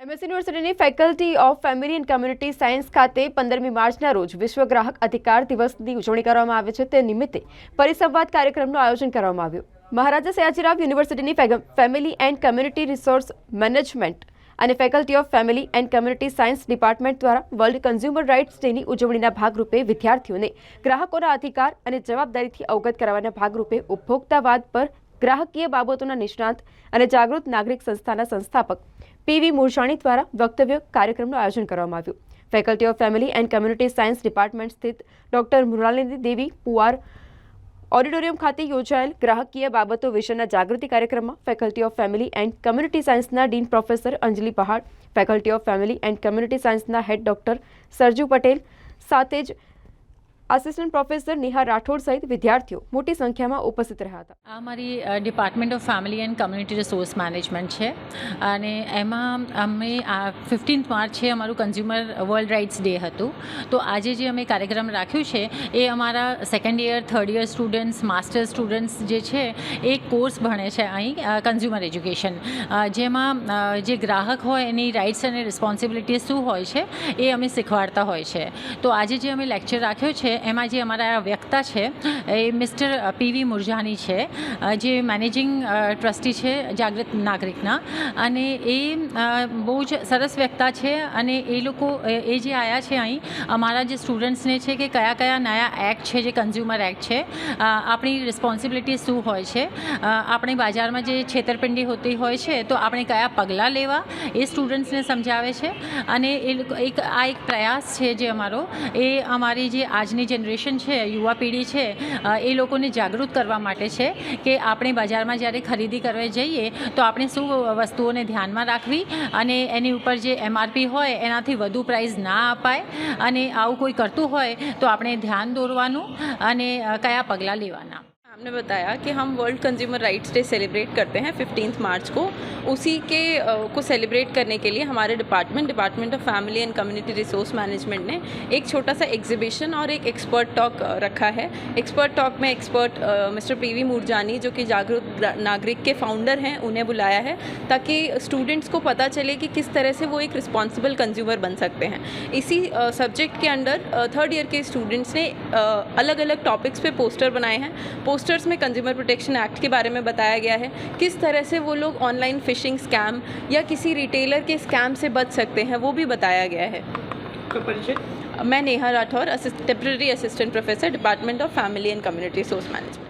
MS યુનિવર્સિટીની faculty of family and community science ખાતે પંદરમી માર્ચના રોજ વિશ્વ ગ્રાહક અધિકાર દિવસની ઉજવણી કરવામાં આવે છે. તે નિમિત્તે પરિસંવાદ કાર્યક્રમનું આયોજન કરવામાં આવ્યું. મહારાજા સયાજીરાવ યુનિવર્સિટીની family and community resource management અને faculty of family and community science department દ્વારા વર્લ્ડ કન્ઝ્યુમર રાઇટ્સ ડેની ઉજવણીના ભાગરૂપે વિદ્યાર્થીઓને ગ્રાહકોના અધિકાર અને જવાબદારીથી અવગત કરાવવાના ભાગરૂપે ઉપભોક્તાવાદ પર ગ્રાહકીય બાબતોના નિષ્ણાંત અને જાગૃત નાગરિક સંસ્થાના સંસ્થાપક પીવી મુરશાણી દ્વારા વક્તવ્ય કાર્યક્રમનું આયોજન કરવામાં આવ્યું. Faculty of family and community science department સ્થિત ડોક્ટર મૃણાલિની દેવી પુવાર ઓડિટોરિયમ ખાતે યોજાયેલ ગ્રાહકીય બાબતો વિશેના જાગૃતિ કાર્યક્રમમાં faculty of family and community સાયન્સના dean professor Anjali Pahad faculty of family and community સાયન્સના હેડ ડોક્ટર સરજુ પટેલ સાથે જ આસિસ્ટન્ટ પ્રોફેસર નિહા રાઠોડ સહિત વિદ્યાર્થીઓ મોટી સંખ્યામાં ઉપસ્થિત રહ્યા હતા. આ મારી department of family and community resource management છે. અને એમાં અમે આ ફિફ્ટીન્થ માર્ચ છે અમારું કન્ઝ્યુમર વર્લ્ડ રાઇટ્સ ડે હતું. તો આજે જે અમે કાર્યક્રમ રાખ્યું છે, એ અમારા second year third year students master students જે છે, એ કોર્સ ભણે છે અહીં કન્ઝ્યુમર એજ્યુકેશન જેમાં જે ગ્રાહક હોય, એની રાઇટ્સ અને રિસ્પોન્સિબિલિટી શું હોય છે, એ અમે શીખવાડતા હોય છે. તો આજે જે અમે લેક્ચર રાખ્યો છે એમાં જે અમારા વ્યક્તા છે, એ મિસ્ટર પીવી મુરજાની છે જે મેનેજિંગ ટ્રસ્ટી છે, જાગૃત નાગરિકના. અને એ બહુ જ સરસ વ્યક્તા છે અને એ લોકો, એ જે આવ્યા છે અહીં, અમારા જે સ્ટુડન્ટ્સને છે કે કયા કયા નયા એક્ટ છે, જે કન્ઝ્યુમર એક્ટ છે આપણી રિસ્પોન્સિબિલિટી શું હોય છે આપણે બાજારમાં જે છેતરપિંડી હોતી હોય છે, તો આપણે કયા પગલાં લેવા, એ સ્ટુડન્ટ્સને સમજાવે છે. અને એ એક, આ એક પ્રયાસ છે જે અમારો, એ અમારી જે આજની જનરેશન છે, યુવા પેઢી છે એ લોકોને જાગૃત કરવા માટે છે કે આપણે બજારમાં જ્યારે ખરીદી કરવા જઈએ તો આપણે શું વસ્તુઓને ધ્યાનમાં રાખવી અને એની ઉપર જે એમઆરપી હોય એનાથી વધુ પ્રાઇસ ના અપાય અને આવું કોઈ કરતું હોય તો આપણે ધ્યાન દોરવાનું અને કયા પગલાં લેવાના. हमने बताया कि हम world consumer rights day celebrate करते हैं फिफ्टीन मार्च को। उसी के को सेलिब्रेट करने के लिए हमारे department department of family and community resource management ने एक छोटा सा एग्जीबिशन और एक एक्सपर्ट टॉक रखा है। एक्सपर्ट टॉक में expert mister P V Murjani जो कि जागरूक नागरिक के फाउंडर हैं, उन्हें बुलाया है ताकि स्टूडेंट्स को पता चले कि किस तरह से वो एक रिस्पॉन्सिबल कंज्यूमर बन सकते हैं। इसी सब्जेक्ट के अंडर थर्ड ईयर के स्टूडेंट्स ने अलग अलग टॉपिक्स पे पोस्टर बनाए हैं। पोस्टर्स में कंज्यूमर प्रोटेक्शन एक्ट के बारे में बताया गया है। किस तरह से वो लोग ऑनलाइन फिशिंग स्कैम या किसी रिटेलर के स्कैम से बच सकते हैं वो भी बताया गया है। परिचय? मैं Neha Rathod temporary assistant professor department of family and community resource management